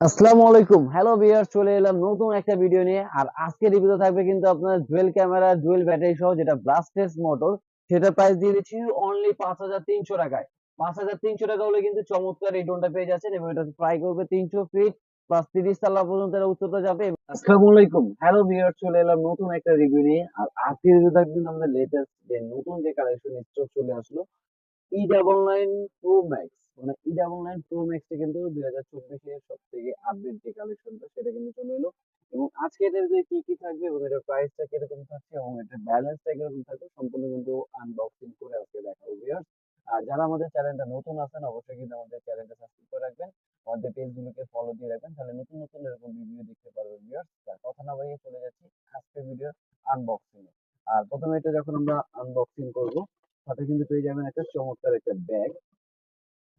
আসসালামু আলাইকুম। Hello viewers চলে এলাম নতুন একটা ভিডিও নিয়ে। আর আজকের রিভিউতে থাকবে কিন্তু আপনার ডুয়েল ক্যামেরা ডুয়েল ব্যাটারি সহ যেটা ব্লাস্টেস মোটর সেটা প্রাইস দিয়ে দিচ্ছি অনলি পাঁচ হাজার তিনশো টাকায়। পাঁচ হাজার তিনশো টাকা হলে কিন্তু চমৎকার এই পেয়ে যাচ্ছেন এবং এটা ফ্লাই করবে তিনশো ফিট প্লাস তিরিশ তালা পর্যন্ত এর উচ্চতা যাবে আসসালামু আলাইকুম। হ্যালো ভিউয়ার্স চলে এলাম নতুন একটা রিভিউ নিয়ে। আর আজকের রিভিউ থাকবে কিন্তু আমাদের লেটেস্ট যে নতুন যে কালেকশন স্টক চলে আসলো E double nine pro max মানে ই ডাবল নাইন প্রো ম্যাক্সটা কিন্তু দুই হাজার চব্বিশের সব থেকে আপডেট যে কালেকশনটা সেটা কিন্তু চলে এলো। এবং আজকে এটার যে কি কি থাকবে এবং এটার প্রাইসটা কীরকম থাকছে এবং এটার ব্যালেন্সটা কীরকম থাকবে, সম্পূর্ণ কিন্তু আনবক্সিং করে আজকে দেখাবো ভিউয়ার্স আর যারা আমাদের চ্যানেলটা নতুন আছেন, অবশ্যই কিন্তু আমাদের চ্যানেলটা সাবস্ক্রাইব করে রাখবেন। আমাদের পেজগুলোকে ফলো দিয়ে রাখবেন, তাহলে নতুন নতুন এরকম ভিডিও দেখতে পারবেন ভিউয়ার্স কথা না বাড়িয়ে চলে যাচ্ছি আজকের ভিডিও আনবক্সিং আর প্রথমে এটা যখন আমরা আনবক্সিং করব সাথে কিন্তু পেয়ে যাবেন একটা চমৎকার একটা ব্যাগ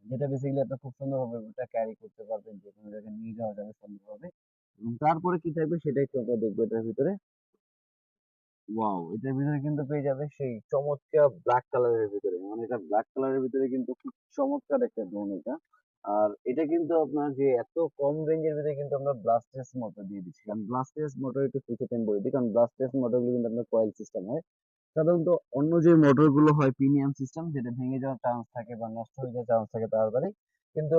যেটা বেসিক্যালি আপনি খুব সুন্দরভাবে ওটা ক্যারি করতে পারবেন, যে কোনো জায়গায় নিয়ে যাওয়া যাবে সুন্দরভাবে। এবং তারপরে কি থাকবে সেটা একটু আমরা দেখব এটার ভিতরে। ওয়াও এটার ভিতরে কিন্তু পেয়ে যাবে সেই চমৎকার ব্ল্যাক কালারের ভিতরে। মানে এটা ব্ল্যাক কালারের ভিতরে কিন্তু খুব চমৎকার একটা ড্রোন এটা। আর এটা কিন্তু আপনার যে এত কম রেঞ্জের ভিতরে কিন্তু আমরা ব্লাস্টেস মোটর দিয়ে দিচ্ছি। কারণ ব্লাস্টেস মোটর একটু ফিচার টাইম বলে দিই কারণ ব্লাস্টেস মোটরগুলো কিন্তু আপনার কয়েল সিস্টেম হয়। সাধারণত অন্য যে মোটরগুলো হয় প্রিমিয়াম সিস্টেম যেটা ভেঙে যাওয়ার চান্স থাকে বা নষ্ট হয়ে যাওয়ার চান্স থাকে তাড়াতাড়ি, কিন্তু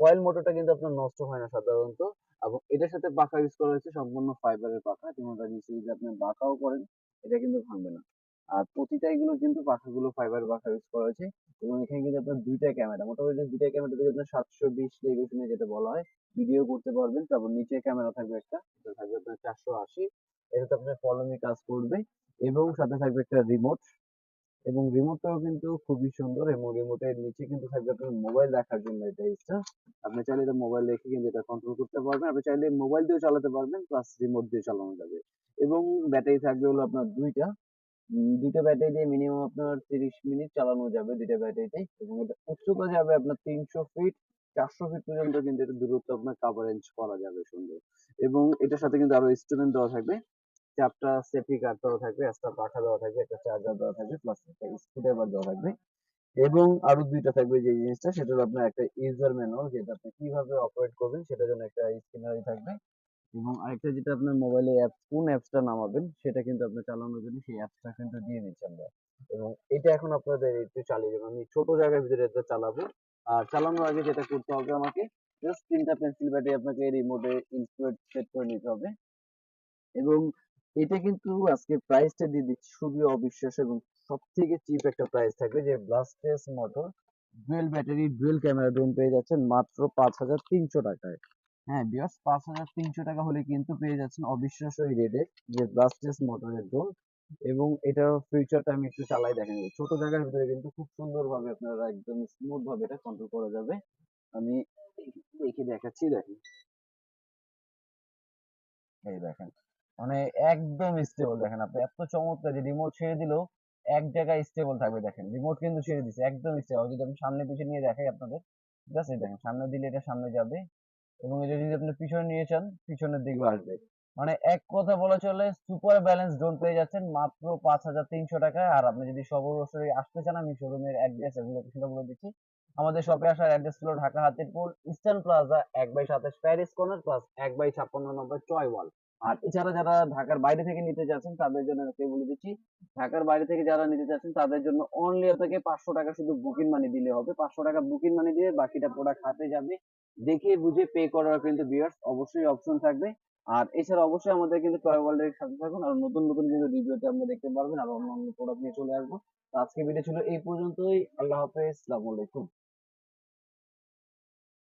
কয়েল মোটরটা কিন্তু আপনার নষ্ট হয় না সাধারণত। এবং এটার সাথে পাখা ইউজ করা হয়েছে সম্পূর্ণ ফাইবারের পাখা। যেমনটা নিচে যদি আপনি বাঁকাও করেন, এটা কিন্তু ভাঙবে না। আর প্রতিটা এগুলো কিন্তু পাখাগুলো ফাইবার পাখা ইউজ করা হয়েছে। এবং এখানে কিন্তু আপনার দুইটা ক্যামেরা মোটামুটি দুইটা ক্যামেরা থেকে আপনার সাতশো বিশ রেজলিউশনে যেটা বলা হয় ভিডিও করতে পারবেন। তারপর নিচে ক্যামেরা থাকবে একটা থাকবে আপনার চারশো আশি। এটাতে আপনার ফলোমি কাজ করবে এবং সাথে থাকবে একটা রিমোট এবং রিমোটটাও কিন্তু খুবই সুন্দর এবং রিমোটের নিচে কিন্তু থাকবে আপনার মোবাইল রাখার জন্য এটা ইসটা আপনি চাইলে এটা মোবাইল রেখে কিন্তু এটা কন্ট্রোল করতে পারবেন। আপনি চাইলে মোবাইল দিয়েও চালাতে পারবেন প্লাস রিমোট দিয়ে চালানো যাবে। এবং ব্যাটারি থাকবে হলো আপনার দুইটা। দুইটা ব্যাটারি দিয়ে মিনিমাম আপনার তিরিশ মিনিট চালানো যাবে দুইটা ব্যাটারিতে এবং এটা উচ্চতা যাবে আপনার তিনশো ফিট চারশো ফিট পর্যন্ত কিন্তু এটা দূরত্ব আপনার কাভারেজ করা যাবে সুন্দর। এবং এটার সাথে কিন্তু আরও ইনস্ট্রুমেন্ট দেওয়া থাকবে। চারটা সেফটি কার্ড দেওয়া থাকবে একটা পাখা দেওয়া থাকবে, একটা চার্জার দেওয়া থাকবে প্লাস একটা স্ক্রুড্রাইভার দেওয়া থাকবে। এবং আরও দুইটা থাকবে যে জিনিসটা, সেটা হলো আপনার একটা ইউজার ম্যানুয়াল যেটা আপনি কীভাবে অপারেট করবেন, সেটার জন্য একটা স্ক্রিনারি থাকবে। এবং আরেকটা যেটা আপনার মোবাইলে অ্যাপস কোন অ্যাপসটা নামাবেন, সেটা কিন্তু আপনি চালানোর জন্য সেই অ্যাপসটা কিন্তু দিয়ে দিচ্ছি আমরা। এবং এটা এখন আপনাদের একটু চালিয়ে যাব। আমি ছোট জায়গার ভিতরে এটা চালাবো। আর চালানোর আগে যেটা করতে হবে আমাকে জাস্ট তিনটা পেন্সিল ব্যাটারি আপনাকে রিমোটে ইনস্টলেট সেট করে নিতে হবে। এবং এটা কিন্তু আজকে প্রাইসটা দিয়ে দিচ্ছি। খুবই অবিশ্বাস্য এবং সব থেকে চিপ একটা প্রাইস থাকবে যে brushless motor dual battery dual camera drone পেয়ে যাচ্ছেন মাত্র পাঁচ হাজার তিনশো টাকায়। হ্যাঁ বিয়ার্স পাঁচ হাজার তিনশো টাকা হলে কিন্তু পেয়ে যাচ্ছেন অবিশ্বাস্য রেটে যে ব্লাস্টেস মোটরের ড্রোন এবং এটার ফিউচারটা আমি একটু চালাই দেখেন ছোট জায়গার ভিতরে কিন্তু খুব সুন্দরভাবে আপনারা একদম স্মুথ ভাবে এটা কন্ট্রোল করা যাবে। আমি দেখে দেখাচ্ছি, দেখেন। এই দেখেন। মানে একদম স্টেবল দেখেন আপনি। এত চমৎকার যে রিমোট ছেড়ে দিলেও এক জায়গায় স্টেবল থাকবে দেখেন। রিমোট কিন্তু ছেড়ে দিচ্ছে একদম স্টেবল যদি আমি সামনে পিছনে নিয়ে দেখাই আপনাদের ঠিক আছে দেখেন, সামনে দিলে এটা সামনে যাবে। এবং এটা যদি আপনি পিছনে নিয়ে চান পিছনের দিকে আসবে। মানে এক কথা বলা চলে সুপার ব্যালেন্স ড্রোন পেয়ে যাচ্ছেন মাত্র পাঁচ হাজার তিনশো টাকায় আর আপনি যদি সরাসরি আসতে চান, আমি শোরুমের অ্যাড্রেস এগুলো সেটা বলে দিচ্ছি। আমাদের শপে আসার অ্যাড্রেস হলো ঢাকা হাতিরপুর ইস্টার্ন প্লাজা এক বাই সাতাশ প্যারিস কর্নার প্লাস এক বাই ছাপ্পান্ন নম্বর চয় ওয়াল আর এছাড়া যারা ঢাকার বাইরে থেকে নিতে চাচ্ছেন তাদের জন্য বলে দিচ্ছি, ঢাকার বাইরে থেকে যারা নিতে চাচ্ছেন তাদের জন্য অনলি আপনাকে পাঁচশো টাকা শুধু বুকিং মানি দিলে হবে। পাঁচশো টাকা বুকিং মানি দিয়ে বাকিটা প্রোডাক্ট হাতে যাবে। দেখে বুঝে পে করার কিন্তু বিয়ার্স অবশ্যই অপশন থাকবে। আর এছাড়া অবশ্যই আমাদের কিন্তু টয় ওয়ার্ল্ডের সাথে থাকুন। আর নতুন নতুন কিন্তু রিভিউতে আপনারা দেখতে পারবেন। আর অন্য অন্য প্রোডাক্ট নিয়ে চলে আসব। আজকে ভিডিও ছিল এই পর্যন্তই। আল্লাহ হাফেজ। আসসালামু আলাইকুম।